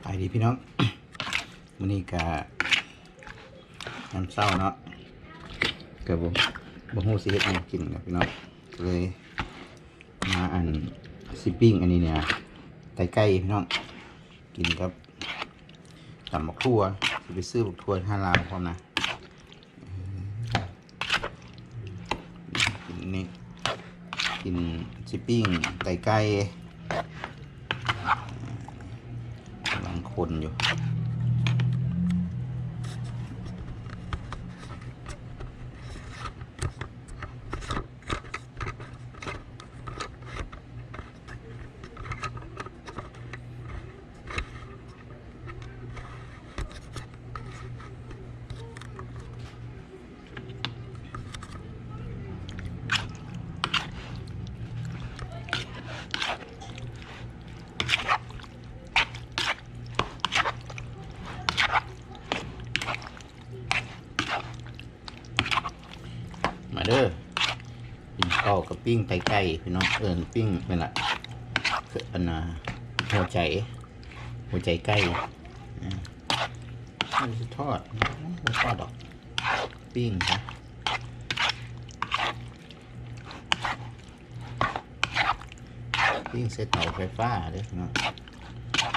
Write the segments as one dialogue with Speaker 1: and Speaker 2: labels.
Speaker 1: ไปดีพี่น้องมื้อนี้ก็น้ำเศร้าเนาะก็บ่บ่ฮู้สิเฮ็ดหยังกินกับพี่น้องเลยมาอันซิปปิ้งอันนี้เนี่ยไตไก่พี่น้องกินกับตำบักทั่วไปซื้อบักทั่วห้าลาวพร้อมนะกินนี่กินซิปปิ้งไตไก่กำลัง คนอยู่ มาเด้อกินข้าวกับ ปิ้งไก่ไก่พี่น้องเอิญปิ้งเป็นละคืออันน่ะหัวใจ หัวใจไก่อ่าไม่ใช่ทอดไม่ทอดดอก ปิ้งครับปิ้งเสร็จเตาไฟฟ้าเด้อพี่น้อง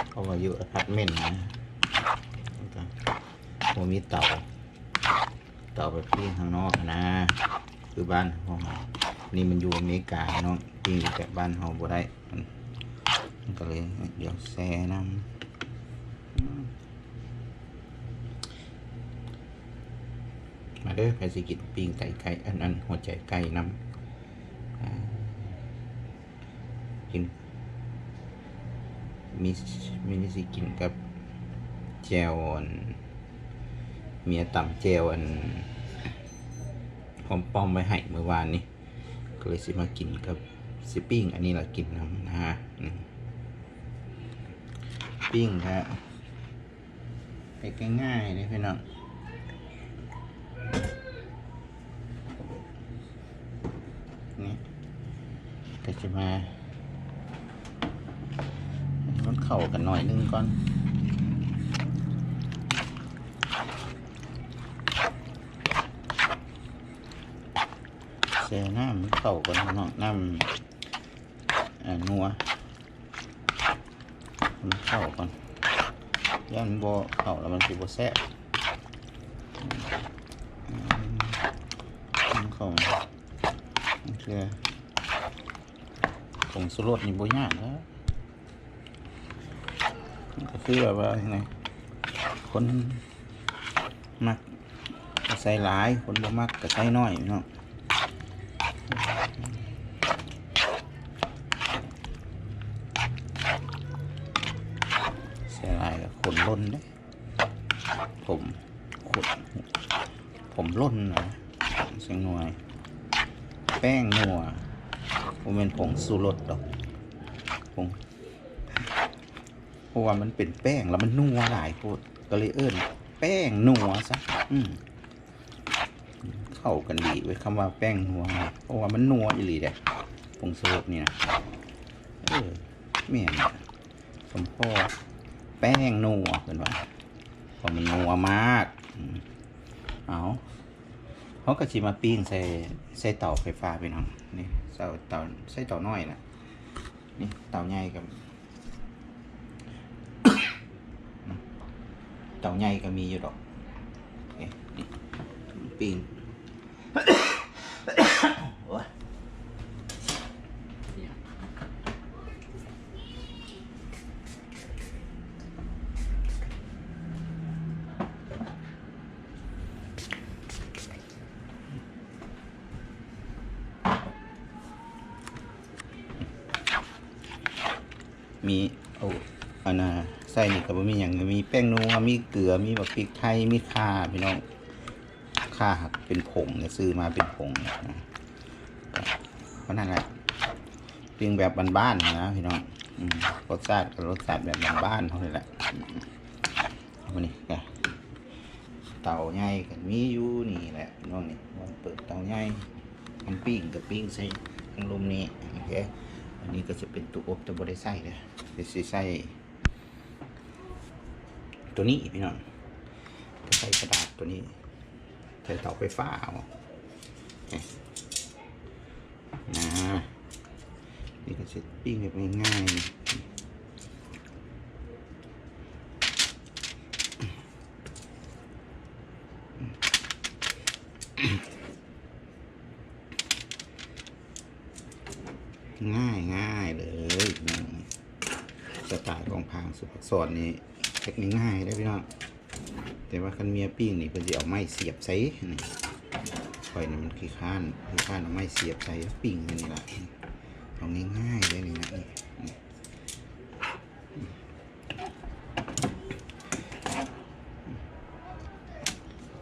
Speaker 1: เพราะว่าอยู่อพาร์ตเมนต์นะผมมีเตาเต่อไปปิ้งข้างนอกนะ คือบ้านของเรา นี่มันอยู่อเมริกาเนาะปิ้งแต่บ้านเราบ่ได้มันก็เลยเดี๋ยวแซ่น้ำมาเด้อใครสิกินปิ้งไก่ไก่อันอันหัวใจไก่น้ำกินมีมีสิกินกับแจวอ่อนเมียต่ำเจลอันหอมป้อมไว้ให้เมื่อวานนี้ ก็เลยสิมากินกับสิปิ้งอันนี้เรากินน้ำนะฮะปิ้งครับไปง่ายๆเลยพี่น้องนี่ก็จะมามันเข่ากันหน่อยนึงก่อน แช่น้ำมันเข้ากันเนาะน้ำนัวมันเข้ากันย่านบ่เข้าแล้วมันสิบ่แซ่บเข้ามันคือผงสุรสนี่บ่ยากนะก็คือแบบว่าไงคนมักก็ใส่หลาย คนบ่มักก็ใส่น้อยเนาะ เสียลาย กับขนล้นผมขนผมล้นนะเสียงหน่วย แป้งนัวผมเป็นผงสูรสดอกผงเพราะว่ามันเป็นแป้งแล้วมันนัวหลายโพดก็เลยเอิ้นแป้งนัวซะอืมเข้ากันดีไว้คำว่าแป้งนัวเพราะว่ามันนัวอีหลีเด้ผงสูรสนี่นะเออเมียนน่สมพ่อ แป้งนัวเป็นว่าเพราะมันนัวมาก เอาเขาก็ชิมาปิ้งใส่ใส่เตาไฟฟ้าไปน้องนี่เตาเตาใส่เตาน้อยนะนี่เตาใหญ่กับเตาใหญ่ก็มีอยู่ดอกปีนี่ปิ้ง โอ้ย อาอันน่ะใส่นี่ก็บ่มีอย่างมีแป้งนัวมีเกลือมีบักพริกไทยมีข่าพี่น้องข่าหักเป็นผงเนี่ยซื้อมาเป็นผงนะเพราะนั่นแหละปิ้งแบบบ้านๆนะพี่น้องรสชาติก็รสชาติแบบบ้านๆเท่านั้นแหละมานี่แกเตาใหญ่ก็มีอยู่นี่แหละพี่น้องนี่วันเปิดเตาใหญ่มันปิ้งกับปิ้งใส่ลมนี้โอเค อันนี้ก็จะเป็นตัวอบตัวบริใส่เลยเดี๋ยวสิไส้ตัวนี้พี่น้องจะใส่กระดาษตัวนี้ใส่เตาไฟฟ้าเอานะนี่ก็จะปิ้งแบบง่ายๆ ง่ายง่ายเลยพี่น้องสไตล์ของพางสุภักษรนี่เทคนิคง่ายได้พี่น้องแต่ว่าคันเมียปิ้งนี่เพิ่นสิเอาไม้เสียบใส่นี่ข่อยนี่มันขี้ข้านขี้ข้านเอาไม้เสียบใส่แล้วปิ้งนี่ละเอาง่ายๆเลยนี่นะนี่นี่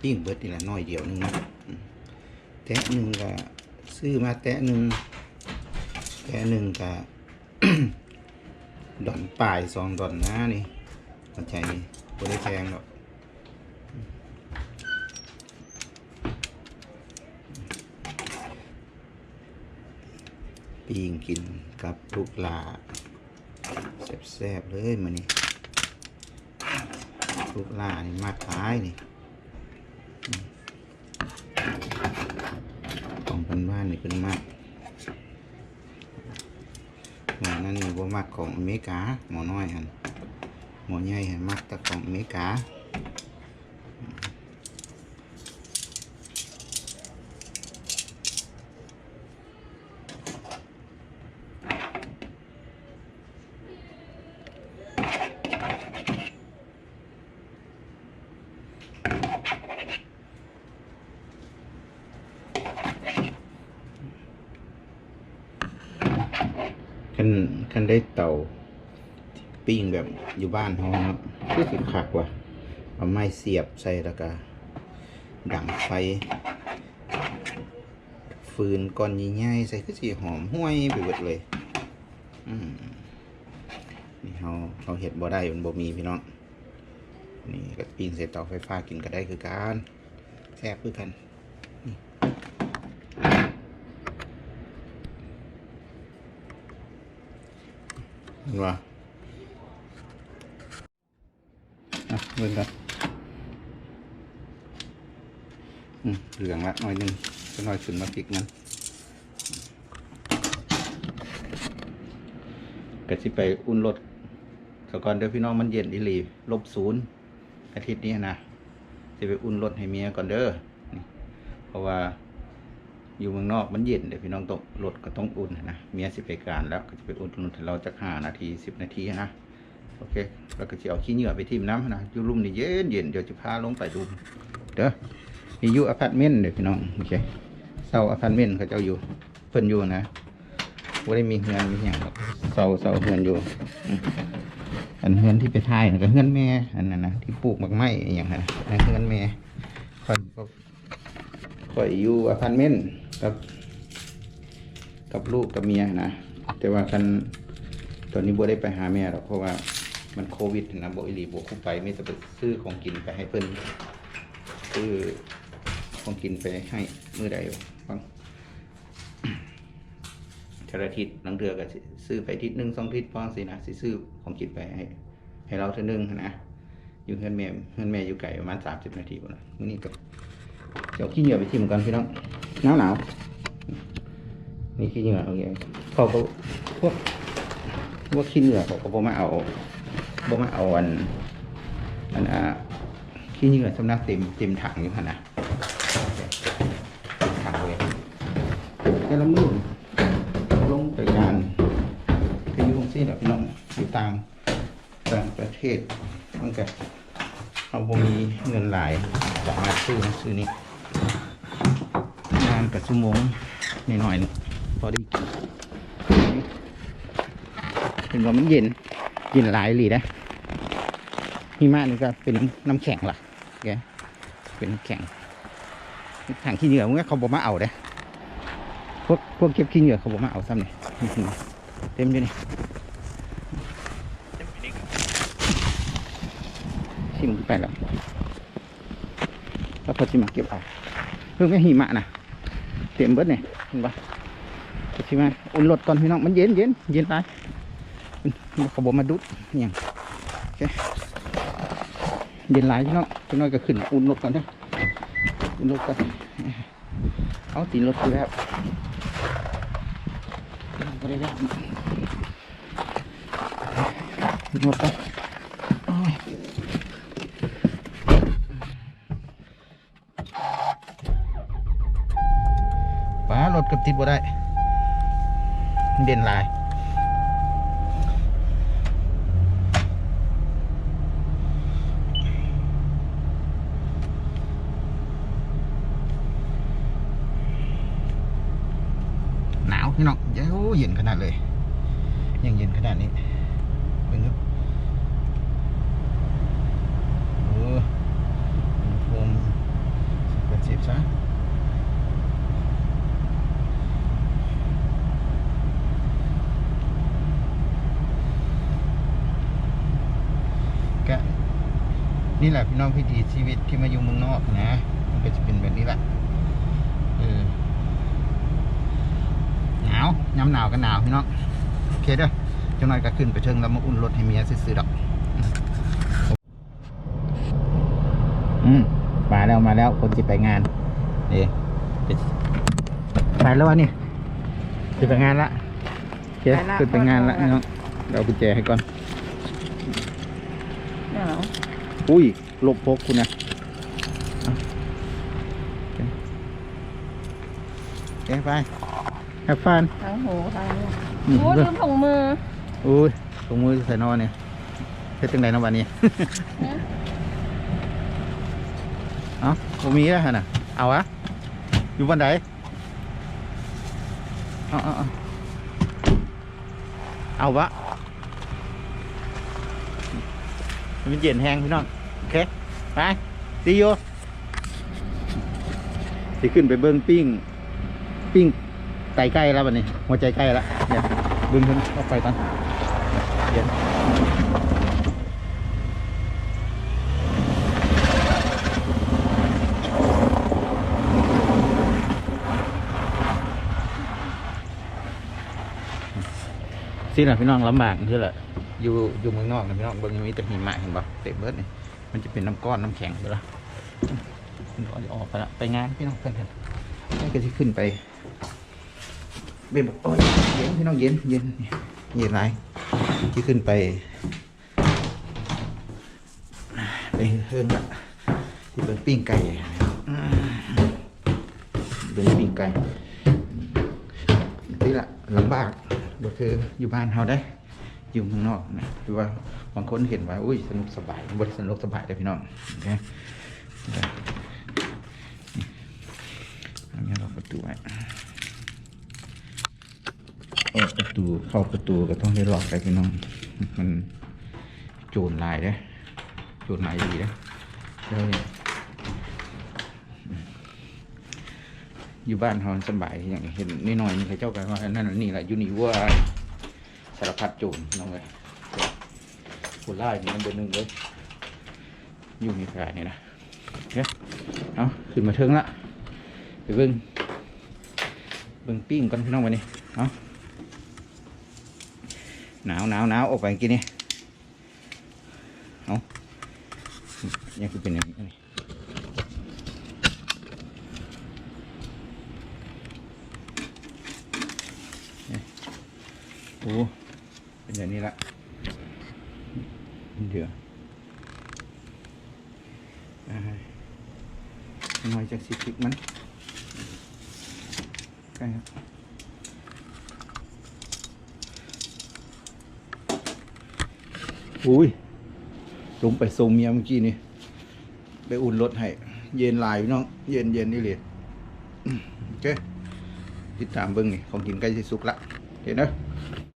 Speaker 1: ปิ้งเบิดนี่ละน้อยเดียวนึงนะแตะหนึ่งก็ซื้อมาแตะหนึ่ง แค่หนึ่งกับดอนปลายสองดอนนะนี่เข้าใจนี่ไม่ได้แพงหรอกปีงกินกับลูกลาแซ่บๆเลยมานี่ลูกลานี่มากท้ายนี่ของพันบ้านนี่เป็นมาก หมอนั่นนี่บ่มักของอเมริกาหมอน้อยหันหมอใหญ่หันมักแต่ของอเมริกา นคันได้เตาปิ้งแบบอยู่บ้านเขาเนาะคือสิคักว่ะเอาไม้เสียบใส่แล้วก็ดังไฟ ฟืนก้อนใหญ่ๆใส่คือสีหอมห้วยไปหมดเลยอืมนี่เขาเขาเห็ดบ่ได้มันบ่มีพี่น้องนี่ก็ปิ้งใส่เตาไฟฟ้ากินก็ได้คือการแซ่บคือกัน เห็นว่าอะเบิ่งกันอืมเหลืองละหน่อยหนึงจะหน่อยขึ้นมาพริกมันก็สิไปอุ่นรถสก่อนเดี๋ยวพี่น้องมันเย็นอีหลีลบศูนย์อาทิตย์นี้นะจะไปอุ่นรถให้เมียก่อนเด้อเพราะว่า อยู่เมืองนอกมันเย็นเดี๋ยวพี่น้องต้องรถก็ต้องอุ่นนะเมียสิไปการแล้วก็จะไปอุ่นรถให้เราจะห้านาทีสิบนาทีนะโอเคแล้วก็จะเอาขี้เหงื่อไปทิ่มน้ำนะอยู่รุ่มนี่เย็นเย็นเดี๋ยวจะพาลงไปดูเด้อมีอยู่อพาร์ตเมนต์เดี๋ยวพี่น้องโอเคเซาอพาร์ตเมนต์เขาเจ้าอยู่เพิ่นอยู่นะว่าได้มีเฮือนมีอย่างหรอเซาเซาเฮือนอยู่อันเฮือนที่ไปถ่ายนั่นก็เฮือนแม่อันนั้นนะที่ปลูกมากไม้อย่างนั้นนะนั่นเฮือนแม่คอยก็อยอยู่อพาร์ตเมนต์ กับ กับลูกกับเมียนะแต่ว่ากันตอนนี้บัได้ไปหาแม่หรอกเพราะว่ามันโควิดนะบอีหลีบวคุไปไม่จะไปซื้อของกินไปให้เพิ่นซื้อของกินไปให้เมื่อใดบ้างทรทิศนังเดือก็ซื้อไปทิศหนึ่งสองทิศพ้องสินะสิซื้อของกินไปให้ ให้เราเท่านึงนะอยู่เพื่อนแม่เพื่อนแม่อยู่ไกลประมาณสามสิบนาทีพุ่นะมื้อนี้ก็เดี๋ยวขี้เหงื่อไปทิมกันพี่น้อง หนาวหนาวนี่ขี้เหงื่อโอเคเขาก็พวกพวกขี้เหงื่อเขาก็บ่มาเอาบ่มาเอาอันอันอะขี้เหงื่อสำนักเต็มเต็มถังอยู่ขนาดถังเลยแค่ละมือลงไปงานก็อยู่ที่แหละพี่น้องอยู่ต่างต่างประเทศมันก็เอาบ่มีเงินหลายสามารถซื้อซื้อนี่ ชั่วโมงนิดหน่อยๆพอได้กินเป็นว่ามันเย็นเย็นหลายหลีนะหิมะนี่ก็เป็นน้ำแข็งล่ะแกเป็นน้ำแข็งถังขี้เหงื่อมึงเขาบอกมาเอาเด้พวกพวกเก็บขี้เหงื่อเขาบอกมาเอาซ้ำเนี่ยเต็มอยู่นี่ชิมไปแล้วแล้วพอชิมาเก็บเอาเพิ่งไม่หิมะนะ เต็มเบิดเนี่ยเห็นปะพอชิมาอุ่นรถก่อนพี่น้องมันเย็นเย็นเย็นไปมันขบอกมาดุดอหย่างโอเคเย็นหลายพี่น้องพี่น้อยก็ขึ้นอุ่นรถก่อนเด้ออุ่นรถก่อนเอาตีนรถคือแล้วก็ได้แล้วขึ้นรถไปโอ้ยป้า รถกับติดบ่ได้ เด่นหลายหนาวพี่น้องเย้เย็นขนาดเลย ยังเย็นขนาดนี้ดูเอออุณหภูมิสิบแปดสิบซะก็ นี่แหละพี่น้องพิธีชีวิตที่มาอยู่เมืองนอกนะ มันก็จะเป็นแบบนี้แหละเออหนาวย้ำหนาวกันหนาวพี่น้องโอเคเด้อจังหน่อยก็ขึ้นไปเชิงแล้วมาอุ่นรถให้เมียซื้อๆดอกอืมมาแล้วมาแล้วคนจะไปงานนี่ไปแล้ววะนี่จะไปงานละโอเคขึ้นไปงานละพี่น้องเดี๋ยวเอากุญแจให้ก่อน
Speaker 2: หนาว
Speaker 1: อุ้ยหลบพกคุณนะเอาโอเคโอเคไป have fun
Speaker 2: ทั้งหูทั้งเนี่ย
Speaker 1: นี่
Speaker 2: โอ้
Speaker 1: เบิ่
Speaker 2: ลื
Speaker 1: ง
Speaker 2: มถุงมือ
Speaker 1: อุ้ยตรงมือใส่นอนเนี่ยเฮ็ดจังไดเนาะบัดนี้
Speaker 2: ฮะ
Speaker 1: เอ้าบ่มีแล้วหั่นน่ะ เอาวะอยู่บันไดเอาเอาเอาเอาวะมันเย็นแห้งพี่น้องโอ เคไปซีโยสิขึ้นไปเบิ้งปิ้ง ปิ้งไก่ใกล้แล้วบัดนี้ หัวใจใกล้แล้วเดี๋ยวเบิ้งขึ้นเข้าไปก่อนเย็นสิล่ะพี่น้องลำบากคือแหละอยู่อยู่เมืองนอกนะพี่น้องเบิ่งมีแต่หิมะเห็นปะเต็มเบิดนี่ มันจะเป็นน้ำก้อนน้ำแข็งไปละมันก็จะออกไปละไปงานพี่น้องเพื่อนกันนี่ก็จะขึ้นไปเป็นแบบโอ้ยเย็นพี่น้องเย็นเย็นเย็นไรที่ขึ้นไปไปเฮิงละที่เป็นปิ้งไก่เป็นปิ้งไก่นี่ละลำบากก็คืออยู่บ้านเราได้อยู่เมืองนอกนะคือว่า บางคนเห็นว่าอุ้ยสนุกสบายบริสนุกสบายเลยพี่น้องโอเคอันนี้เราประตูไว้เออประตูเข้าประตูก็ต้องได้ล็อกไปพี่น้อง มันโจรลายเด้โจรลายดีเด้อแล้วเนี่ยอยู่บ้านเขาสบายอย่างเห็นนิดหน่อยนี่เขาเจ้ากันว่านั่นนะนี่แหละยูนิว่าสารพัดโจรน้องเลย ผู้ไล่นี่มันเบอร์หนึ่งเลยอยู่ในกายนี่นะโอเคเอาขึ้นมาเทิงละไปเบิ้งเบิ้งปิ้งก่อนพี่น้องวันนี้เอาหนาวหนาวหนาวออกไปกินนี่เอายังคือเป็นอย่างนี้โอ้เป็นอย่างนี้ละ เดี๋ยวอ่าหน่อยจากสิพริกมันใกล้ครับอุ้ยลงไปส่งเมียเมื่อกี้นี่ ไปอุ่นรถให้ เย็นลายพี่น้อง เย็นเย็นนี่เลยโอเคติดตามเบิ้งนี่ของกินใกล้สิสุกละเห็นเนอะ